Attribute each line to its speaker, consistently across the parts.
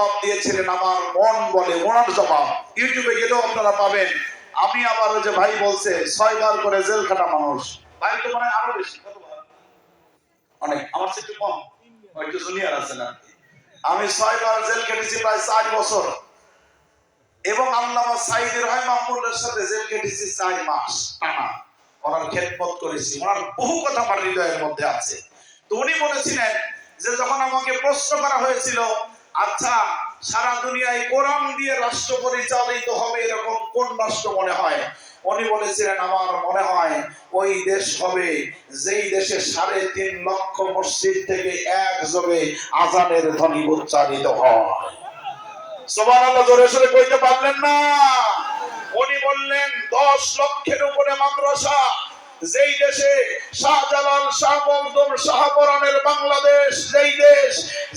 Speaker 1: জবাব দিয়েছিলেন আমার মন বলে ওনার জবাব। ইউটিউবে গেলেও আপনারা পাবেন। আমি আবার যে ভাই বলছে, ছয়বার করে জেল খাটা মানুষ। ভাই তো মানে আরও বেশি অনেক। আমার কম। আছে না আমি ছয়বার জেল কেটেছি প্রায় চার বছর। এবং আল্লামা মাহমুদের সাথে জেল কেটেছি চার মাস। টানা। ওনার খেদমত করেছি। ওনার বহু কথা আমার হৃদয়ের মধ্যে আছে। তো উনি বলেছিলেন যে যখন আমাকে প্রশ্ন করা হয়েছিল আচ্ছা সারা দুনিয়ায় কোরআন দিয়ে রাষ্ট্র পরিচালিত হবে এরকম কোন রাষ্ট্র মনে হয়? উনি বলেছিলেন, আমার মনে হয় ওই দেশ হবে যেই দেশে সাড়ে তিন লক্ষ মসজিদ থেকে একযোগে আজানের ধ্বনি উচ্চারিত হয়। জোরে সরে কইতে পারলেন না। উনি বললেন, দশ লক্ষের উপরে মাদ্রাসা যেই দেশে শাহজালাল শাহ মখদুম শাহপরানের বাংলাদেশ, যেই দেশ,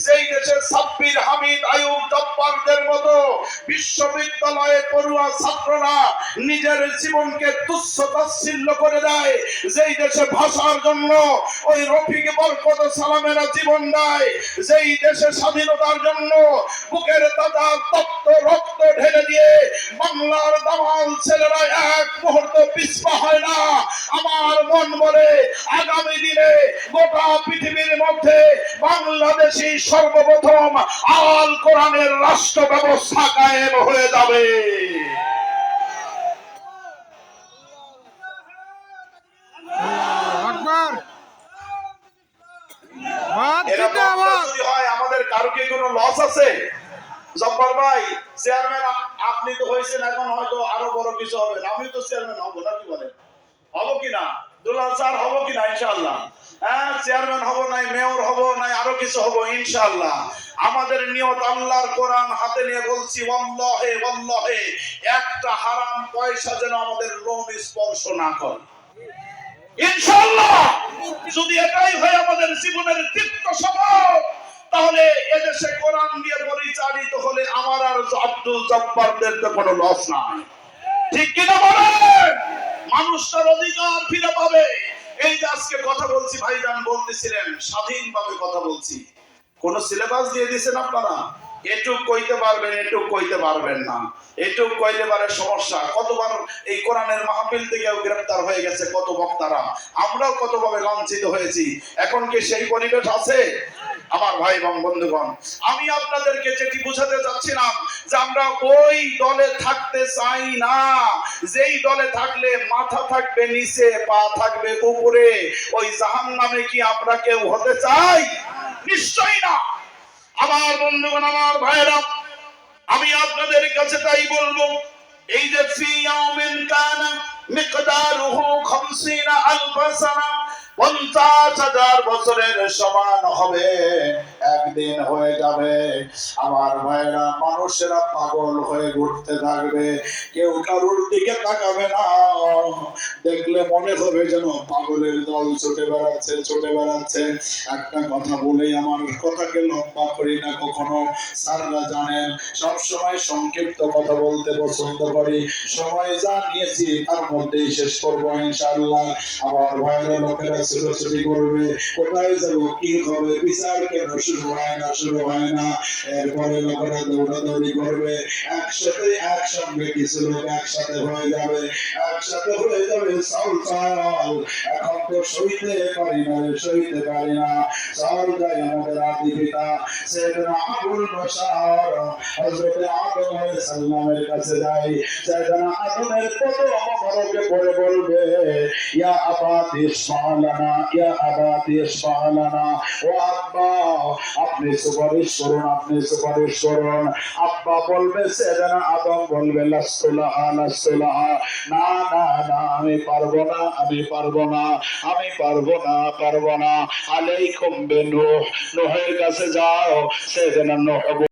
Speaker 1: যেই দেশে সাব্বির হামিদ আয়ুব জব্বারদের মতো বিশ্ববিদ্যালয়ে পড়ুয়া ছাত্ররা নিজের জীবনকে তুচ্ছ তাচ্ছিল্য করে দেয়, যেই দেশে ভাষার জন্য ওই রফিক বরকত সালামেরা জীবন দেয়, যেই দেশে স্বাধীনতার জন্য বুকের তাজা তপ্ত রক্ত ঢেলে দিয়ে বাংলার দামাল ছেলেরা এক মুহূর্ত পিছপা হয় না। আমার মন বলে আগামী দিনে গোটা পৃথিবীর মধ্যে বাংলাদেশি সর্বপ্রথম আল কোরআনের রাষ্ট্র ব্যবস্থা কায়েম হয়ে যাবে। হয় আমাদের কারও কি কোনো লস আছে? জব্বার ভাই, চেয়ারম্যান আপনি তো হয়েছেন এখন হয়তো আরও বড় কিছু হবে আমি তো চেয়ারম্যান হব, না কি বলেন? হব কিনা? দুলাল স্যার হব কিনা, ইনশাআল্লাহ? হ্যাঁ চেয়ারম্যান হব নাই, মেয়র হব নাই, আরও কিছু হব, ইনশাআল্লাহ। আমাদের নিয়ত আল্লাহর কোরআন হাতে নিয়ে বলছি, ওয়াল্লাহে ওয়াল্লাহে, একটা হারাম পয়সা যেন আমাদের লোম স্পর্শ না করে। ইনশাল্লাহ যদি এটাই হয় আমাদের জীবনের তৃপ্ত স্বভাব তাহলে এদেশে কোরআন দিয়ে পরিচালিত হলে আমার আর আব্দুল জব্বারদের তো কোনো লস নাই। ঠিক কিনা বলেন? মানুষ তার অধিকার ফিরে পাবে। এই যে আজকে কথা বলছি, ভাইজান বলতেছিলেন, স্বাধীনভাবে কথা বলছি। কোন সিলেবাস দিয়ে দিয়েছেন আপনারা? এটুক কইতে পারবেন, এটুক কইতে পারবেন না। এটুক কইলে পারে সমস্যা। কতবার এই কোরআনের মাহফিল থেকেও গ্রেফতার হয়ে গেছে কত বক্তারা। আমরাও কতভাবে লাঞ্ছিত হয়েছি। এখন কি সেই পরিবেশ আছে? আমার ভাই এবং বন্ধুগণ, আমি আপনাদেরকে যেটি বুঝাতে চাচ্ছিলাম যে আমরা ওই দলে থাকতে চাই না। যেই দলে থাকলে মাথা থাকবে নিচে, পা থাকবে উপরে, ওই জাহান নামে কি আমরা কেউ হতে চাই? নিশ্চয়ই না। আমার বন্ধুগণ, আমার ভাইরা আমি আপনাদের কাছে তাই বলব, এই যে ফি ইয়াউমিন কানা মিকদারুহু 50 আলফ সানা পঞ্চাশ হাজার বছরের সমান হবে। একদিন হয়ে যাবে। আমার ভাইরা, মানুষেরা পাগল হয়ে ঘুরতে থাকবে। কেউ কারুর দিকে তাকাবে না। দেখলে মনে হবে যেন পাগলের দল ছুটে বেড়াচ্ছে ছুটে বেড়াচ্ছে। একটা কথা বলেই আমার কথাকে লম্বা করি না কখনো। স্যাররা জানেন, সবসময় সংক্ষিপ্ত কথা বলতে পছন্দ করি। সময় যা নিয়েছি, তার মধ্যেই শেষ করব ইনশাআল্লাহ। আমার ভাইরা, লোকেরা ছোটাছুটি করবে কোথায় যাব কি হবে বিচার কেন শুরু হয় না শুরু হয় না এরপরে লোকেরা দৌড়াদৌড়ি করবে একসাথে একসঙ্গে কিছু লোক একসাথে হয়ে যাবে একসাথে হয়ে যাবে চল চল এখন তো সইতে পারি না সইতে পারি না চল যাই আমাদের আদি পিতা সেদিনা আবুল বশার হযরত আদম আলাইহিস সালামের কাছে যাই সেদিনা আদমের কত অমরকে পড়ে বলবে ইয়া আবাদি আপনি সুপারিশ করুন, আপনি সুপারিশ করুন। আব্বা বলবে আদম বলবে না না না, আমি পারব না, আমি পারব না, আমি পারব না পারব না। আলাইকুম বেনূহ নূহের কাছে যাও সেদিনা নূহ